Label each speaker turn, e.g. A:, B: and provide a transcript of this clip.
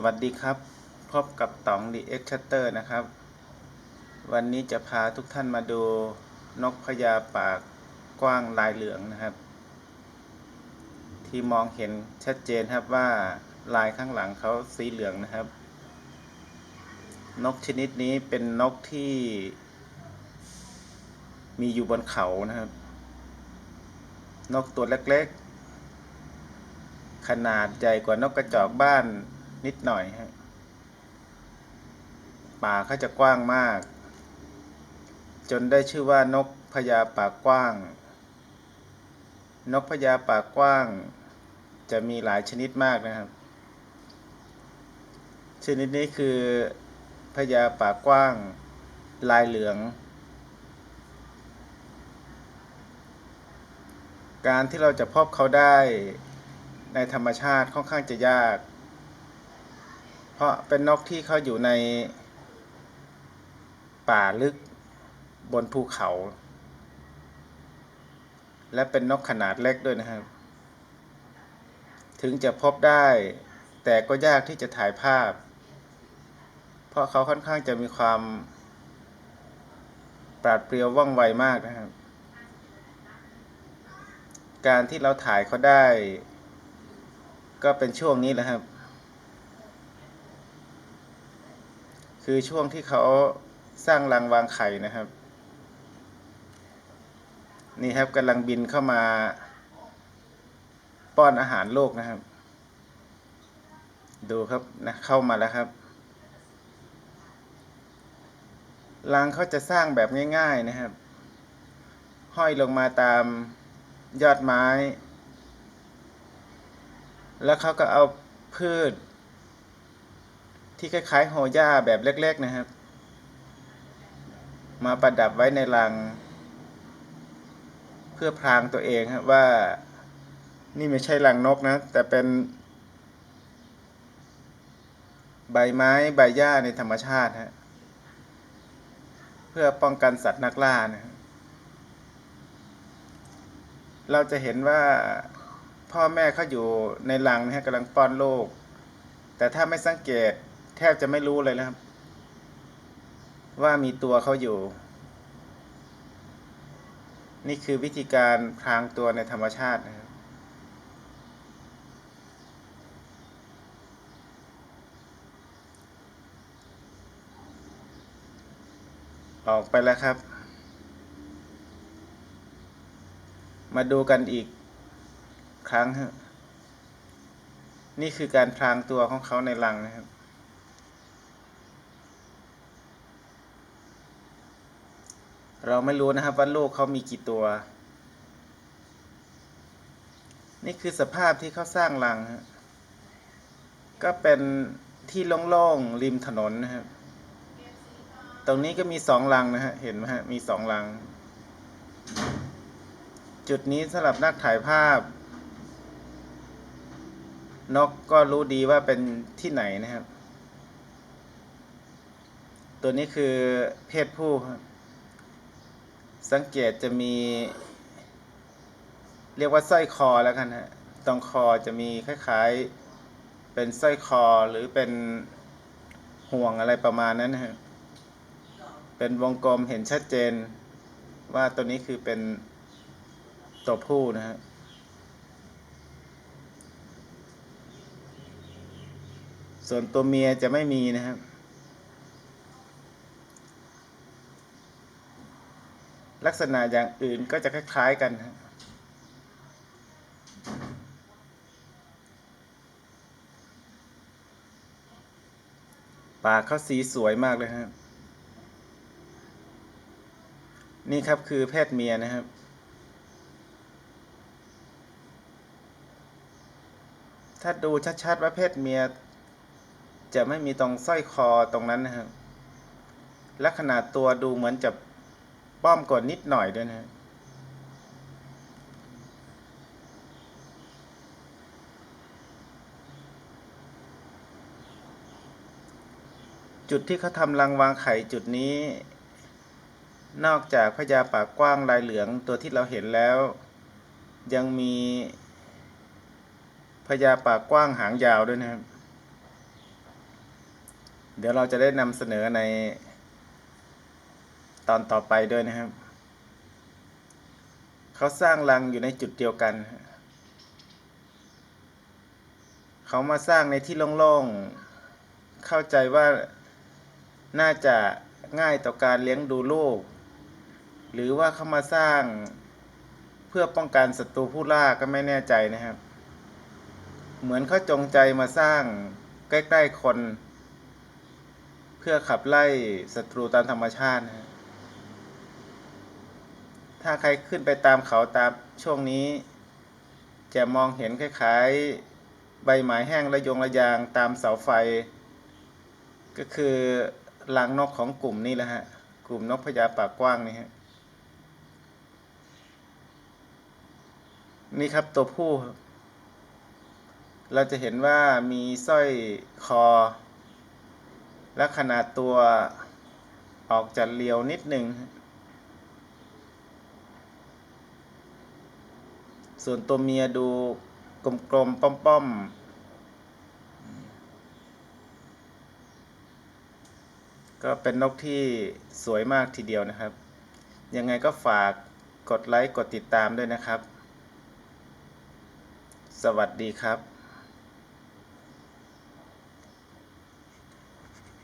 A: สวัสดีครับ พบกับต๋องดีเอ็กชัตเตอร์นะครับ วันนี้จะพาทุกท่านมาดูนกพญาปากกว้างลายเหลืองนะครับ ที่มองเห็นชัดเจนครับว่าลายข้างหลังเขาสีเหลืองนะครับ นกชนิดนี้เป็นนกที่ มีอยู่บนเขานะครับ นกตัวเล็กๆขนาดใหญ่กว่านกกระจอกบ้าน นิดหน่อยฮะป่ากเขาจะกว้างมาก จนได้ชื่อว่านกพญาปากกว้าง นกพญาปากกว้าง จะมีหลายชนิดมากนะครับ ชนิดนี้คือพญาปากกว้าง ลายเหลือง การที่เราจะพบเขาได้ในธรรมชาติค่อนข้างจะยาก เพราะเป็นนกที่เขาอยู่ในป่าลึกบนภูเขา และเป็นนกขนาดเล็กด้วยนะครับ ถึงจะพบได้ แต่ก็ยากที่จะถ่ายภาพ เพราะเขาค่อนข้างจะมีความปราดเปรียวว่องไวมากนะครับ การที่เราถ่ายเขาได้ ก็เป็นช่วงนี้แหละครับ คือช่วงที่เขาสร้างรังวางไข่นะครับ นี่ครับกำลังบินเข้ามาป้อนอาหารโลกนะครับ ดูครับนะเข้ามาแล้วครับรังเขาจะสร้างแบบง่าย ๆนะครับ ห้อยลงมาตามยอดไม้ แล้วเขาก็เอาพืช ที่คล้ายๆโฮย่าแบบเล็ก ๆนะครับ มาประดับไว้ในรัง เพื่อพรางตัวเองครับว่านี่ไม่ใช่รังนกนะ แต่เป็น ใบไม้ใบหญ้าในธรรมชาติฮะเพื่อป้องกันสัตว์นักล่านะครับเราจะเห็นว่าพ่อแม่เขาอยู่ในรังนะฮะกำลังป้อนลูก แต่ถ้าไม่สังเกต แทบจะไม่รู้เลยนะครับ ว่ามีตัวเขาอยู่ นี่คือวิธีการพรางตัวในธรรมชาตินะครับออกไปแล้วครับ มาดูกันอีกครั้ง นี่คือการพรางตัวของเขาในรังนะครับ เราไม่รู้นะครับว่าลูกเขามีกี่ตัว นี่คือสภาพที่เขาสร้างรัง ก็เป็นที่โล่งๆริมถนนนะครับ ตรงนี้ก็มีสองรังนะฮะ เห็นไหมฮะ มีสองรัง จุดนี้สำหรับนักถ่ายภาพ นกก็รู้ดีว่าเป็นที่ไหนนะครับ ตัวนี้คือเพศผู้ครับ สังเกตจะมี เรียกว่าสร้อยคอแล้วกันฮะตรงคอจะมีคล้ายๆเป็นสร้อยคอหรือเป็นห่วงอะไรประมาณนั้นนะฮะเป็นวงกลมเห็นชัดเจนว่าตัวนี้คือเป็นตัวผู้นะฮะส่วนตัวเมียจะไม่มีนะครับ ลักษณะอย่างอื่นก็จะคล้ายๆกันฮะปากเขาสีสวยมากเลยครับ นี่ครับคือเพศเมียนะครับ ถ้าดูชัดๆว่าเพศเมีย จะไม่มีตรงสร้อยคอตรงนั้นนะครับและขนาดตัวดูเหมือนจะ ป้อมกว่านิดหน่อยด้วยนะจุดที่เขาทำรังวางไข่จุดนี้ นอกจากพญาปากกว้างลายเหลืองตัวที่เราเห็นแล้ว ยังมีพญาปากกว้างหางยาวด้วยนะครับ เดี๋ยวเราจะได้นำเสนอใน ตอนต่อไปด้วยนะครับ เขาสร้างรังอยู่ในจุดเดียวกัน เขามาสร้างในที่โล่งๆ เข้าใจว่าน่าจะง่ายต่อการเลี้ยงดูลูก หรือว่าเขามาสร้างเพื่อป้องกันศัตรูผู้ล่าก็ไม่แน่ใจนะครับ เหมือนเขาจงใจมาสร้างใกล้ ๆ คน เพื่อขับไล่ศัตรูตามธรรมชาตินะฮะ ถ้าใครขึ้นไปตามเขาตามช่วงนี้ จะมองเห็นคล้ายๆ ใบไม้แห้งระยงระยางตามเสาไฟ ก็คือรังนกของกลุ่มนี้แหละฮะ กลุ่มนกพญาปากกว้างนี่ฮะ นี่ครับตัวผู้ เราจะเห็นว่ามีสร้อยคอ และขนาดตัวออกจะเรียวนิดหนึ่ง ส่วนตัวเมียดูกลมๆป้อมๆ ก็เป็นนกที่สวยมากทีเดียวนะครับ ยังไงก็ฝากกดไลค์ กดติดตามด้วยนะครับ สวัสดีครับ